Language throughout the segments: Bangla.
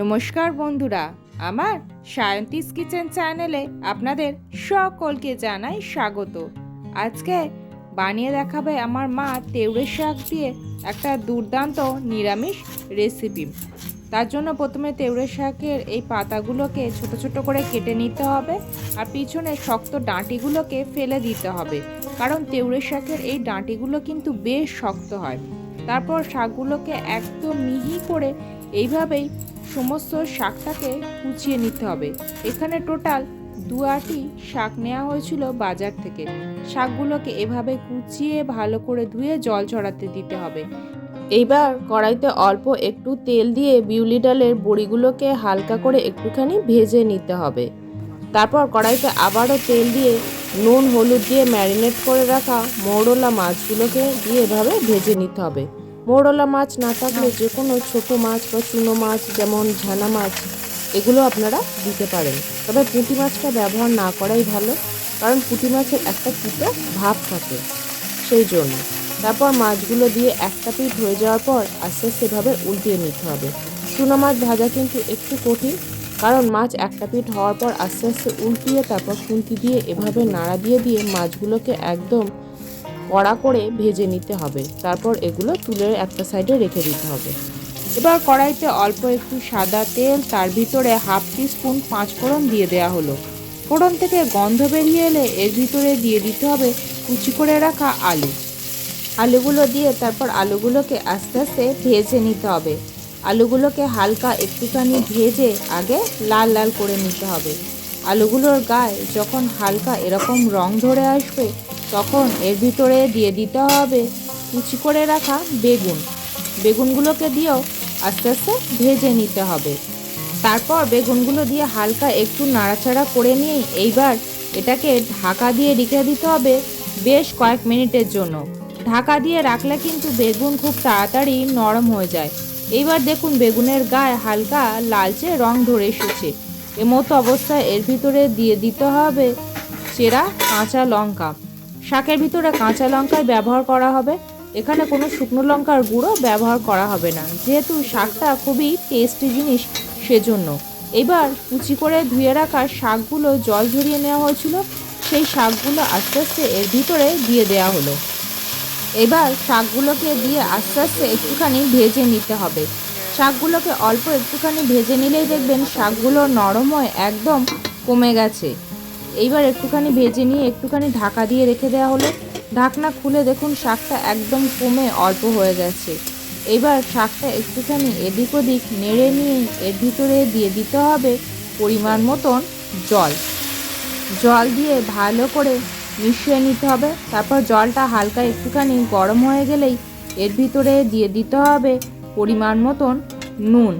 নমস্কার বন্ধুরা, আমার সায়ন্তিস কিচেন চ্যানেলে আপনাদের সকলকে জানাই স্বাগত। আজকে বানিয়ে দেখাবে আমার মা তেউড়ে শাক দিয়ে একটা দুর্দান্ত নিরামিষ রেসিপি। তার জন্য প্রথমে তেউড়ে শাকের এই পাতাগুলোকে ছোট ছোট করে কেটে নিতে হবে আর পিছনে শক্ত ডাঁটিগুলোকে ফেলে দিতে হবে। কারণ তেউড়ে শাকের এই ডাঁটিগুলো কিন্তু বেশ শক্ত হয়। তারপর শাকগুলোকে একদম মিহি করে এইভাবেই সমস্ত শাকটাকে কুচিয়ে নিতে হবে। এখানে টোটাল দু আটি শাক নেওয়া হয়েছিল বাজার থেকে। শাকগুলোকে এভাবে কুচিয়ে ভালো করে ধুয়ে জল ছড়াতে দিতে হবে। এইবার কড়াইতে অল্প একটু তেল দিয়ে বিউলি ডালের বড়িগুলোকে হালকা করে একটুখানি ভেজে নিতে হবে। তারপর কড়াইতে আবারও তেল দিয়ে নুন, হলুদ দিয়ে ম্যারিনেট করে রাখা মৌরলা মাছগুলোকে দিয়ে এভাবে ভেজে নিতে হবে। মৌরলা মাছ না থাকলে যে কোনো ছোটো মাছ বা চুনো মাছ, যেমন ঝানা মাছ, এগুলো আপনারা দিতে পারেন। তবে পুঁটি মাছটা ব্যবহার না করাই ভালো, কারণ পুঁটি মাছের একটা তিতো ভাব থাকে সেই জন্য। তারপর মাছগুলো দিয়ে একটা পিঠ হয়ে যাওয়ার পর আস্তে আস্তে এভাবে উল্টিয়ে নিতে হবে। চুনো মাছ ভাজা কিন্তু একটু কঠিন, কারণ মাছ একটা পিঠ হওয়ার পর আস্তে আস্তে উল্টিয়ে তারপর খুন্তি দিয়ে এভাবে নাড়া দিয়ে দিয়ে মাছগুলোকে একদম কড়া করে ভেজে নিতে হবে। তারপর এগুলো তুলে একটা সাইডে রেখে দিতে হবে। এবার কড়াইতে অল্প একটু সাদা তেল, তার ভিতরে হাফ টি স্পুন পাঁচ ফোড়ন দিয়ে দেওয়া হলো। ফোড়ন থেকে গন্ধ বেরিয়ে এলে এর ভিতরে দিয়ে দিতে হবে কুচি করে রাখা আলু। আলুগুলো দিয়ে তারপর আলুগুলোকে আস্তে আস্তে ভেজে নিতে হবে। আলুগুলোকে হালকা একটুখানি ভেজে আগে লাল লাল করে নিতে হবে। আলুগুলোর গায়ে যখন হালকা এরকম রং ধরে আসবে তখন এর ভিতরে দিয়ে দিতে হবে কুচি করে রাখা বেগুন। বেগুনগুলোকে দিয়েও আস্তে আস্তে ভেজে নিতে হবে। তারপর বেগুনগুলো দিয়ে হালকা একটু নাড়াচাড়া করে নিয়ে এইবার এটাকে ঢাকা দিয়ে রেখে দিতে হবে বেশ কয়েক মিনিটের জন্য। ঢাকা দিয়ে রাখলে কিন্তু বেগুন খুব তাড়াতাড়ি নরম হয়ে যায়। এইবার দেখুন বেগুনের গায়ে হালকা লালচে রং ধরে এসেছে। এমতো অবস্থায় এর ভিতরে দিয়ে দিতে হবে চেরা কাঁচা লঙ্কা। শাকের ভিতরে কাঁচা লঙ্কায় ব্যবহার করা হবে। এখানে কোনো শুকনো লঙ্কার গুঁড়ো ব্যবহার করা হবে না। যেহেতু শাকটা খুবই টেস্টি জিনিস, সেজন্য। এবার কুচি করে ধুয়ে রাখা শাকগুলো জল ঝরিয়ে নেওয়া হয়েছিল। সেই শাকগুলো আস্তে আস্তে এর ভিতরে দিয়ে দেওয়া হলো। এবার শাকগুলোকে দিয়ে আস্তে আস্তে একটুখানি ভেজে নিতে হবে। শাকগুলোকে অল্প একটুখানি ভেজে নিলেই দেখবেন শাকগুলো নরম হয়ে একদম কমে গেছে। এইবার একটুখানি ভেজে নিয়ে একটুখানি ঢাকা দিয়ে রেখে দেওয়া হলো। ঢাকনা খুলে দেখুন, শাকটা একদম কমে অল্প হয়ে গেছে। এবার শাকটা একটুখানি এদিক ওদিক নেড়ে নিয়ে এর ভিতরে দিয়ে দিতে হবে পরিমাণ মতন জল। জল দিয়ে ভালো করে মিশিয়ে নিতে হবে। তারপর জলটা হালকা একটুখানি গরম হয়ে গেলেই এর ভিতরে দিয়ে দিতে হবে পরিমাণ মতন নুন।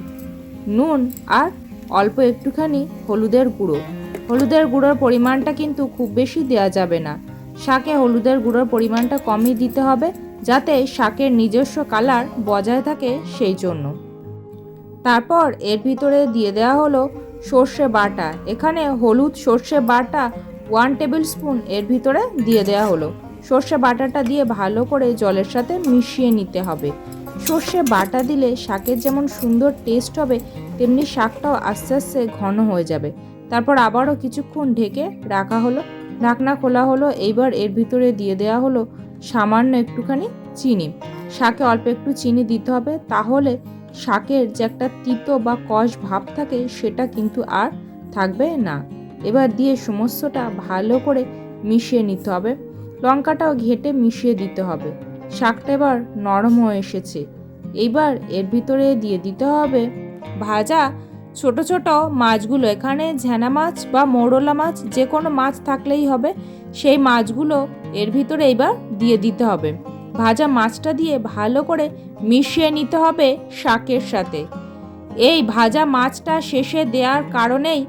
নুন আর অল্প একটুখানি হলুদের গুঁড়ো। হলুদের গুঁড়োর পরিমাণটা কিন্তু খুব বেশি দেওয়া যাবে না। শাকে হলুদের গুঁড়োর পরিমাণটা কমই দিতে হবে, যাতে শাকের নিজস্ব কালার বজায় থাকে সেই জন্য। তারপর এর ভিতরে দিয়ে দেওয়া হলো সর্ষে বাটা। এখানে হলুদ সর্ষে বাটা ওয়ান টেবিল স্পুন এর ভিতরে দিয়ে দেওয়া হলো। সর্ষে বাটাটা দিয়ে ভালো করে জলের সাথে মিশিয়ে নিতে হবে। সর্ষে বাটা দিলে শাকের যেমন সুন্দর টেস্ট হবে, তেমনি শাকটাও আস্তে আস্তে ঘন হয়ে যাবে। তারপর আবারও কিছুক্ষণ ঢেকে রাখা হলো। ঢাকনা খোলা হলো, এইবার এর ভিতরে দিয়ে দেওয়া হলো সামান্য একটুখানি চিনি। শাকে অল্প একটু চিনি দিতে হবে, তাহলে শাকের যে একটা তিতো বা কষ ভাব থাকে, সেটা কিন্তু আর থাকবে না। এবার দিয়ে সমস্তটা ভালো করে মিশিয়ে নিতে হবে। লঙ্কাটাও ঘেটে মিশিয়ে দিতে হবে। শাকটা এবার নরম হয়ে এসেছে। এইবার এর ভিতরে দিয়ে দিতে হবে ভাজা ছোট ছোট মাছগুলো, এখানে ঝ্যানা মাছ বা মৌরলা মাছ যে কোনো মাছ থাকলেই হবে, সেই মাছগুলো এর ভিতরে এইবার দিয়ে দিতে হবে। ভাজা মাছটা দিয়ে ভালো করে মিশিয়ে নিতে হবে শাকের সাথে। এই ভাজা মাছটা শেষে দেওয়ার কারণেই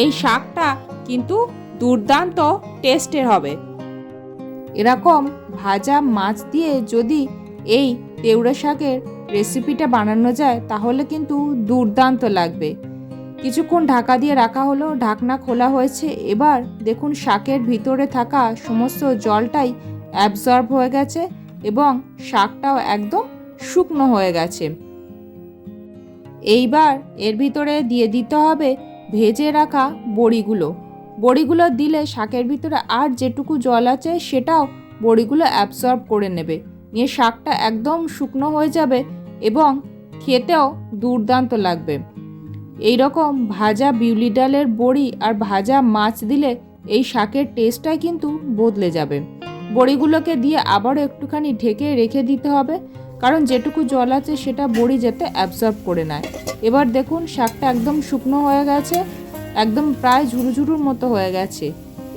এই শাকটা কিন্তু দুর্দান্ত টেস্টের হবে। এরকম ভাজা মাছ দিয়ে যদি এই তেউড়া শাকের রেসিপিটা বানানো যায়, তাহলে কিন্তু দুর্দান্ত লাগবে। কিছুক্ষণ ঢাকা দিয়ে রাখা হলো, ঢাকনা খোলা হয়েছে। এবার দেখুন শাকের ভিতরে থাকা সমস্ত জলটাই অ্যাবজর্ব হয়ে গেছে এবং শাকটাও একদম শুকনো হয়ে গেছে। এইবার এর ভিতরে দিয়ে দিতে হবে ভেজে রাখা বড়িগুলো। বড়িগুলো দিলে শাকের ভিতরে আর যেটুকু জল আছে সেটাও বড়িগুলো অ্যাবসর্ব করে নেবে। নিয়ে শাকটা একদম শুকনো হয়ে যাবে এবং খেতেও দুর্দান্ত লাগবে। এই রকম ভাজা বিউলি ডালের বড়ি আর ভাজা মাছ দিলে এই শাকের টেস্টটাই কিন্তু বদলে যাবে। বড়িগুলোকে দিয়ে আবারও একটুখানি ঢেকে রেখে দিতে হবে, কারণ যেটুকু জল আছে সেটা বড়ি যাতে অ্যাবসর্ব করে নেয়। এবার দেখুন শাকটা একদম শুকনো হয়ে গেছে, একদম প্রায় ঝুরু ঝুরুর মতো হয়ে গেছে।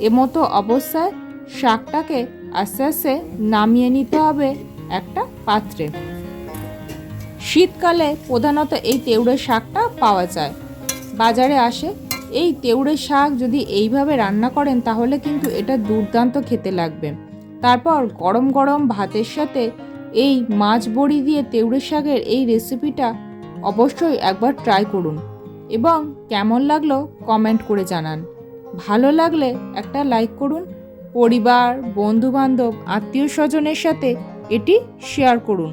এ মতো অবস্থায় শাকটাকে আস্তে আস্তে নামিয়ে নিতে হবে একটা পাত্রে। শীতকালে প্রধানত এই তেউড়ে শাকটা পাওয়া যায়। বাজারে আসে, এই তেউড়ে শাক যদি এইভাবে রান্না করেন তাহলে কিন্তু এটা দুর্দান্ত খেতে লাগবে। তারপর গরম গরম ভাতের সাথে এই মাছ বড়ি দিয়ে তেউড়ে শাকের এই রেসিপিটা অবশ্যই একবার ট্রাই করুন এবং কেমন লাগল কমেন্ট করে জানান। ভালো লাগলে একটা লাইক করুন, পরিবার, বন্ধুবান্ধব, আত্মীয় স্বজনের সাথে এটি শেয়ার করুন।